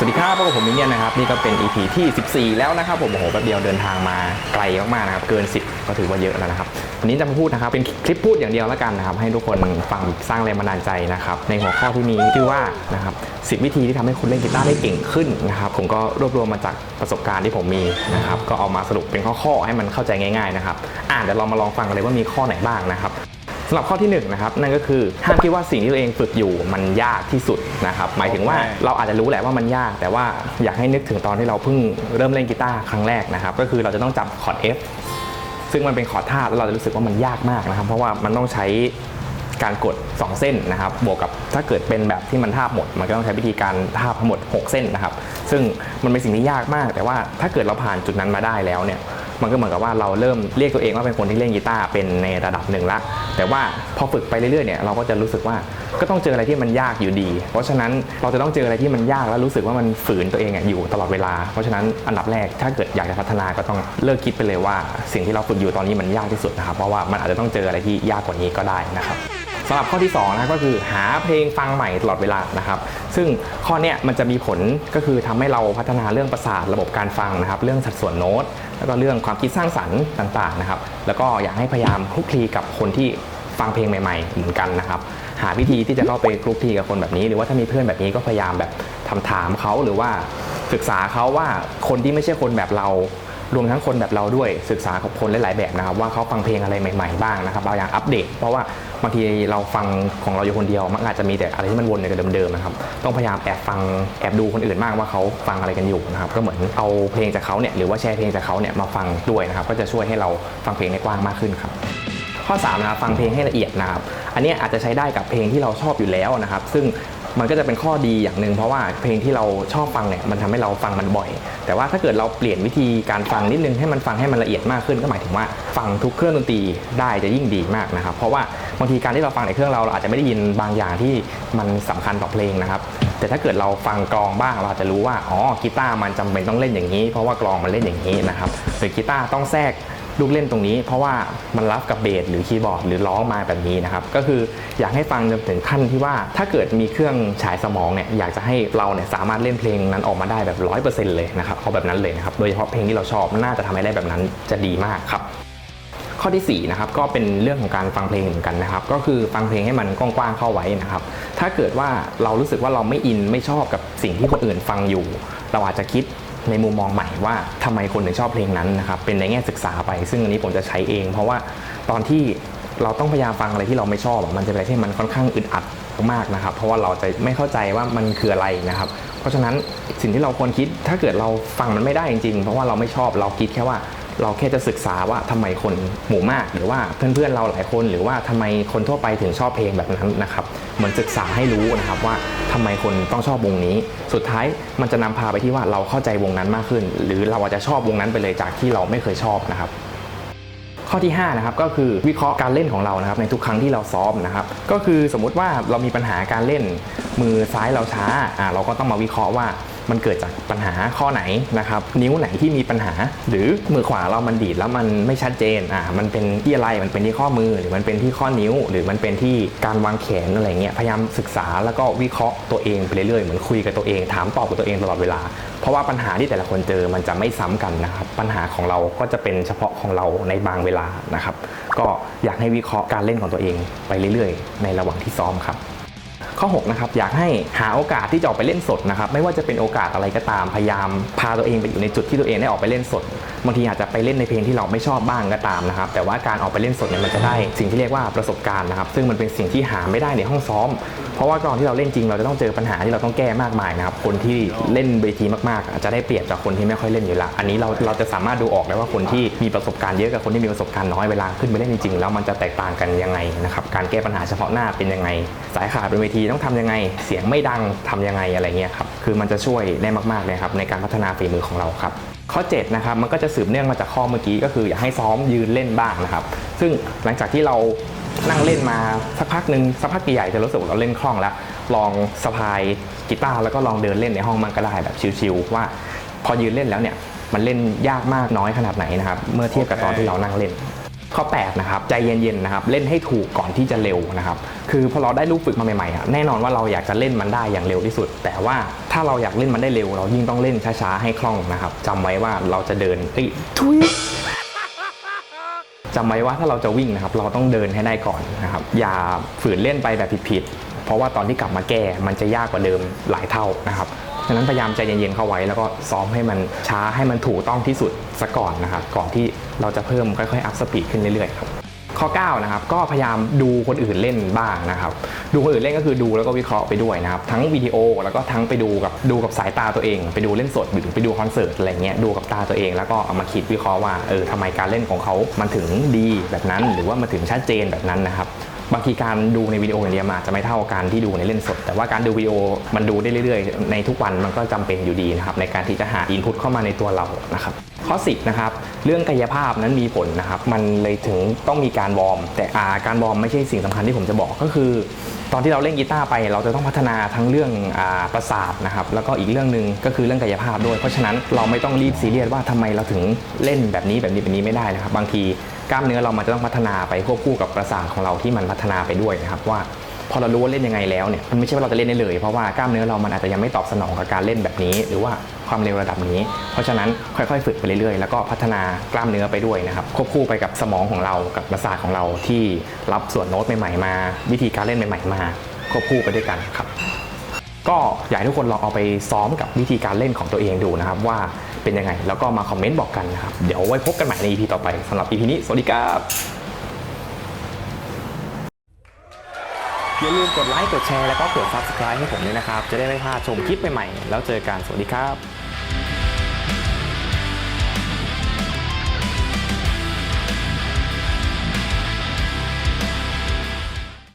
สวัสดีครับพบกับผมมิเนี่ยนนะครับ นี่ก็เป็น EP ที่ 14 แล้วนะครับผมโอ้โหแป๊บเดียวเดินทางมาไกลมากๆนะครับ เกิน 10 ก็ถือว่าเยอะแล้วนะครับ วันนี้จะมาพูดนะครับ เป็นคลิปพูดอย่างเดียวแล้วกันนะครับ ให้ทุกคนฟังสร้างแรงบันดาลใจนะครับ ในหัวข้อที่มีชื่อว่านะครับสิวิธีที่ทำให้คุณเล่นกีตาร์ได้เก่งขึ้นนะครับ ผมก็รวบรวมมาจากประสบการณ์ที่ผมมีนะครับ ก็เอามาสรุปเป็นข้อๆให้มันเข้าใจง่ายๆนะครับ อ่านเดี๋ยวเรามาลองฟังกันเลยว่ามีข้อไหนบ้างนะครับ สำหรับข้อที่1นงนะครับนั่นก็คือห้ามคิดว่าสิ่งที่ตัวเองฝึกอยู่มันยากที่สุดนะครับหมายถึงว่าโอเคเราอาจจะรู้แหละว่ามันยาก แต่ว่าอยากให้นึกถึงตอนที่เราเพิ่งเริ่มเล่นกีตาร์ครั้งแรกนะครับก็คือเราจะต้องจับคอร์ด F ซึ่งมันเป็นคอร์ดธาตุแล้วเราจะรู้สึกว่ามันยากมากนะครับ เพราะว่ามันต้องใช้การกด 2 เส้นนะครับ บวกกับถ้าเกิดเป็นแบบที่มันทาบหมด มันก็ต้องใช้วิธีการทาบทั้งหมด 6 เส้นนะครับ ซึ่งมันเป็นสิ่งที่ยากมาก แต่ว่าถ้าเกิดเราผ่านจุดนั้นมาได้แล้วเนี่ย มันก็เหมือนกับว่าเราเริ่มเรียกตัวเองว่าเป็นคนที่เล่นกีตาร์เป็นในระดับหนึ่งละแต่ว่าพอฝึกไปเรื่อยๆเนี่ยเราก็จะรู้สึกว่าก็ต้องเจออะไรที่มันยากอยู่ดี เพราะฉะนั้นเราจะต้องเจออะไรที่มันยากแล้วรู้สึกว่ามันฝืนตัวเองอะอยู่ตลอดเวลา เพราะฉะนั้นอันดับแรกถ้าเกิดอยากจะพัฒนาก็ต้องเลิกคิดไปเลยว่า สิ่งที่เราฝึกอยู่ตอนนี้มันยากที่สุดนะครับ เพราะว่ามันอาจจะต้องเจออะไรที่ยากกว่านี้ก็ได้นะครับ สำหรับข้อที่2นะก็คือหาเพลงฟังใหม่ตลอดเวลานะครับ ซึ่งข้อเนี้ยมันจะมีผลก็คือทำให้เราพัฒนาเรื่องประสาทระบบการฟังนะครับ เรื่องสัดส่วนโน้ต แล้วก็เรื่องความคิดสร้างสรรค์ต่างๆนะครับ แล้วก็อยากให้พยายามคลุกคลีกับคนที่ฟังเพลงใหม่ๆ เหมือนกันนะครับ หาวิธีที่จะเข้าไปคลุกคลีกับคนแบบนี้ หรือว่าถ้ามีเพื่อนแบบนี้ก็พยายามแบบทำถามเขาหรือว่าศึกษาเขาว่าคนที่ไม่ใช่คนแบบเรารวมทั้งคนแบบเราด้วยศึกษากับคนหลาย ๆ แบบนะครับ ว่าเขาฟังเพลงอะไรใหม่ ๆ บ้างนะครับเราอยางอัปเดต เพราะว่า บางทีเราฟังของเราอยู่คนเดียว มันอาจจะมีแต่อะไรที่มันวนอยู่กับเดิมๆนะครับต้องพยายามแอบฟังแอบดูคนอื่นบ้างว่าเขาฟังอะไรกันอยู่นะครับก็เหมือนเอาเพลงจากเขาเนี่ยหรือว่าแชร์เพลงจากเขาเนี่ยมาฟังด้วยนะครับก็จะช่วยให้เราฟังเพลงได้กว้างมากขึ้นครับข้อ3นะครับฟังเพลงให้ละเอียดนะครับอันนี้อาจจะใช้ได้กับเพลงที่เราชอบอยู่แล้วนะครับ ซึ่งมันก็จะเป็นข้อดีอย่างหนึ่งเพราะว่าเพลงที่เราชอบฟังเนี่ยมันทำให้เราฟังมันบ่อย แต่ว่าถ้าเกิดเราเปลี่ยนวิธีการฟังนิดนึงให้มันฟังให้มันละเอียดมากขึ้นก็หมายถึงว่าฟังทุกเครื่องดนตรีได้จะยิ่งดีมากนะครับ เพราะว่า บางทีการที่เราฟังในเครื่องเราเราอาจจะไม่ได้ยินบางอย่างที่มันสำคัญต่อเพลงนะครับ แต่ถ้าเกิดเราฟังกลองบ้างเราจะรู้ว่าอ๋อกีตาร์มันจำเป็นต้องเล่นอย่างนี้ เพราะว่ากลองมันเล่นอย่างนี้นะครับหรือกีตาร์ต้องแทรกลูกเล่นตรงนี้ เพราะว่ามันรับกับเบสหรือคีย์บอร์ดหรือร้องมาแบบนี้นะครับ ก็คืออยากให้ฟังจนถึงขั้นที่ว่าถ้าเกิดมีเครื่องฉายสมองเนี่ยอยากจะให้เราเนี่ยสามารถเล่นเพลงนั้นออกมาได้แบบร้อยเปอร์เซ็นต์เลยนะครับเอาแบบนั้นเลยนะครับโดยเฉพาะเพลงที่เราชอบน่าจะทำให้ได้แบบนั้นจะดีมากครับ ข้อที่4นะครับก็เป็นเรื่องของการฟังเพลงเหมือนกันนะครับ ก็คือฟังเพลงให้มันกว้างๆเข้าไว้นะครับ ถ้าเกิดว่าเรารู้สึกว่าเราไม่อินไม่ชอบกับสิ่งที่คนอื่นฟังอยู่ เราอาจจะคิดในมุมมองใหม่ว่าทำไมคนถึงชอบเพลงนั้นนะครับเป็นในแง่ศึกษาไป ซึ่งอันนี้ผมจะใช้เอง เพราะว่าตอนที่เราต้องพยายามฟังอะไรที่เราไม่ชอบมันจะเป็นอะไรที่มันค่อนข้างอึดอัดมากๆนะครับ เพราะว่าเราจะไม่เข้าใจว่ามันคืออะไรนะครับ เพราะฉะนั้นสิ่งที่เราควรคิดถ้าเกิดเราฟังมันไม่ได้จริงๆ เพราะว่าเราไม่ชอบเราคิดแค่ว่า เราแค่จะศึกษาว่าทำไมคนหมู่มาก หรือว่าเพื่อนๆเราหลายคนหรือว่าทำไมคนทั่วไปถึงชอบเพลงแบบนั้นนะครับเหมือนศึกษาให้รู้นะครับว่าทำไมคนต้องชอบวงนี้ สุดท้ายมันจะนำพาไปที่ว่าเราเข้าใจวงนั้นมากขึ้น หรือเราอาจจะชอบวงนั้นไปเลยจากที่เราไม่เคยชอบนะครับข้อที่5นะครับก็คือวิเคราะห์การเล่นของเรานะครับในทุกครั้งที่เราซ้อมนะครับก็คือสมมุติว่าเรามีปัญหาการเล่นมือซ้ายเราช้าอ่าเราก็ต้องมาวิเคราะห์ว่า มันเกิดจากปัญหาข้อไหนนะครับนิ้วไหนที่มีปัญหา หรือมือขวาเรามันดีดแล้วมันไม่ชัดเจนอ่ามันเป็นที่อะไรมันเป็นที่ข้อมือ หรือมันเป็นที่ข้อนิ้ว หรือมันเป็นที่การวางแขนอะไรเงี้ยพยายามศึกษาแล้วก็วิเคราะห์ตัวเองไปเรื่อยๆเหมือนคุยกับตัวเอง ถามตอบกับตัวเองตลอดเวลา เพราะว่าปัญหาที่แต่ละคนเจอมันจะไม่ซ้ำกันนะครับปัญหาของเราก็จะเป็นเฉพาะของเราในบางเวลานะครับก็อยากให้วิเคราะห์การเล่นของตัวเองไปเรื่อยๆ ในระหว่างที่ซ้อมครับ ข้อ6นะครับอยากให้หาโอกาสที่จะออกไปเล่นสดนะครับไม่ว่าจะเป็นโอกาสอะไรก็ตามพยายามพาตัวเองไปอยู่ในจุดที่ตัวเองได้ออกไปเล่นสดบางทีอาจจะไปเล่นในเพลงที่เราไม่ชอบบ้างก็ตามนะครับ แต่ว่าการออกไปเล่นสดเนี่ยมันจะได้สิ่งที่เรียกว่าประสบการณ์นะครับ ซึ่งมันเป็นสิ่งที่หาไม่ได้ในห้องซ้อม เพราะว่าตอนที่เราเล่นจริงเราจะต้องเจอปัญหาที่เราต้องแก้มากมายนะครับ คนที่เล่นเวทีมากๆ อาจจะได้เปรียบจากคนที่ไม่ค่อยเล่นอยู่ละ อันนี้เราเราจะสามารถดูออกได้ว่าคนที่มีประสบการณ์เยอะกับคนที่มีประสบการณ์น้อยเวลาขึ้นไปเล่นจริงๆแล้วมันจะแตกต่างกันยังไงนะครับ การแก้ปัญหาเฉพาะหน้าเป็นยังไง สายขาดบนเวทีต้องทำยังไง เสียงไม่ดังทำยังไงอะไรเงี้ยครับ คือมันจะช่วยได้มากๆเลยครับในการพัฒนาฝีมือของเราครับ ข้อ7นะครับมันก็จะสืบเนื่องมาจากข้อเมื่อกี้ก็คือ อยากให้ซ้อมยืนเล่นบ้างนะครับ ซึ่งหลังจากที่เรานั่งเล่นมาสักพักหนึ่งสักพักใหญ่จะรู้สึกว่าเราเล่นคล่องแล้ว ลองสะพายกีตาร์แล้วก็ลองเดินเล่นในห้องมันก็ได้แบบชิลๆว่าพอยืนเล่นแล้วเนี่ยมันเล่นยากมากน้อยขนาดไหนนะครับ เมื่อเทียบกับตอนที่เรานั่งเล่น ข้อ 8 นะครับ ใจเย็นๆนะครับเล่นให้ถูกก่อนที่จะเร็วนะครับคือพอเราได้ลูกฝึกมาใหม่ๆอะแน่นอนว่าเราอยากจะเล่นมันได้อย่างเร็วที่สุด แต่ว่าถ้าเราอยากเล่นมันได้เร็ว เรายิ่งต้องเล่นช้าๆให้คล่องนะครับจำไว้ว่าเราจะเดินเอ้ยทุยจำไว้ว่าถ้าเราจะวิ่งนะครับเราต้องเดินให้ได้ก่อนนะครับอย่าฝืนเล่นไปแบบผิดๆเพราะว่าตอนที่กลับมาแก้มันจะยากกว่าเดิมหลายเท่านะครับ ฉะนั้นพยายามใจเย็นๆเข้าไว้ แล้วก็ซ้อมให้มันช้าให้มันถูกต้องที่สุดซะก่อนนะครับก่อนที่เราจะเพิ่มค่อยๆอัพสปีดขึ้นเรื่อยๆครับข้อ9นะครับก็พยายามดูคนอื่นเล่นบ้างนะครับ ดูคนอื่นเล่นก็คือดูแล้วก็วิเคราะห์ไปด้วยนะครับ ทั้งวิดีโอแล้วก็ทั้งไปดูกับดูกับสายตาตัวเอง ไปดูเล่นสดหรือไปดูคอนเสิร์ตอะไรเงี้ยดูกับตาตัวเอง แล้วก็เอามาคิดวิเคราะห์ว่าเออทำไมการเล่นของเขามันถึงดีแบบนั้น หรือว่ามันถึงชัดเจนแบบนั้นนะครับ บางทีการดูในวิดีโออย่างเดียวมาจะไม่เท่าการที่ดูในเล่นสด แต่ว่าการดูวิดีโอมันดูได้เรื่อยๆ ในทุกวันมันก็จำเป็นอยู่ดีนะครับในการที่จะหาอินพุตเข้ามาในตัวเรานะครับข้อ10นะครับเรื่องกายภาพนั้นมีผลนะครับมันเลยถึงต้องมีการวอร์ม แต่อาการวอร์มไม่ใช่สิ่งสำคัญที่ผมจะบอกก็คือ ตอนที่เราเล่นกีตาร์ไป เราจะต้องพัฒนาทั้งเรื่องอประสาทนะครับแล้วก็อีกเรื่องหนึ่งก็คือเรื่องกายภาพด้วย เพราะฉะนั้นเราไม่ต้องรีบซีเรียสว่าทำไมเราถึงเล่นแบบนี้แบบนี้แบบนี้ไม่ได้นะครับบางที กล้ามเนื้อเรามันจะต้องพัฒนาไปควบคู่กับประสาทของเราที่มันพัฒนาไปด้วยนะครับว่าพอเรารู้ว่าเล่นยังไงแล้วเนี่ยมันไม่ใช่ว่าเราจะเล่นได้เลย เพราะว่ากล้ามเนื้อเรามันอาจจะยังไม่ตอบสนองกับการเล่นแบบนี้ หรือว่าความเร็วระดับนี้ เพราะฉะนั้นค่อยๆ ฝึกไปเรื่อยๆ แล้วก็พัฒนากล้ามเนื้อไปด้วยนะครับควบคู่ไปกับสมองของเรากับประสาทของเราที่รับส่วนโน้ตใหม่ๆมา วิธีการเล่นใหม่ๆมาควบคู่ไปด้วยกันครับก็อยากให้ทุกคนลองเอาไปซ้อมกับวิธีการเล่นของตัวเองดูนะครับว่า เป็นยังไง แล้วก็มาคอมเมนต์บอกกันนะครับ เดี๋ยวไว้พบกันใหม่ใน EP ต่อไปสำหรับ EP นี้สวัสดีครับอย่าลืมกดไลค์กดแชร์แล้วก็กด Subscribe ให้ผมด้วยนะครับ จะได้ไม่พลาดชมคลิปใหม่ๆแล้วเจอกันสวัสดีครับ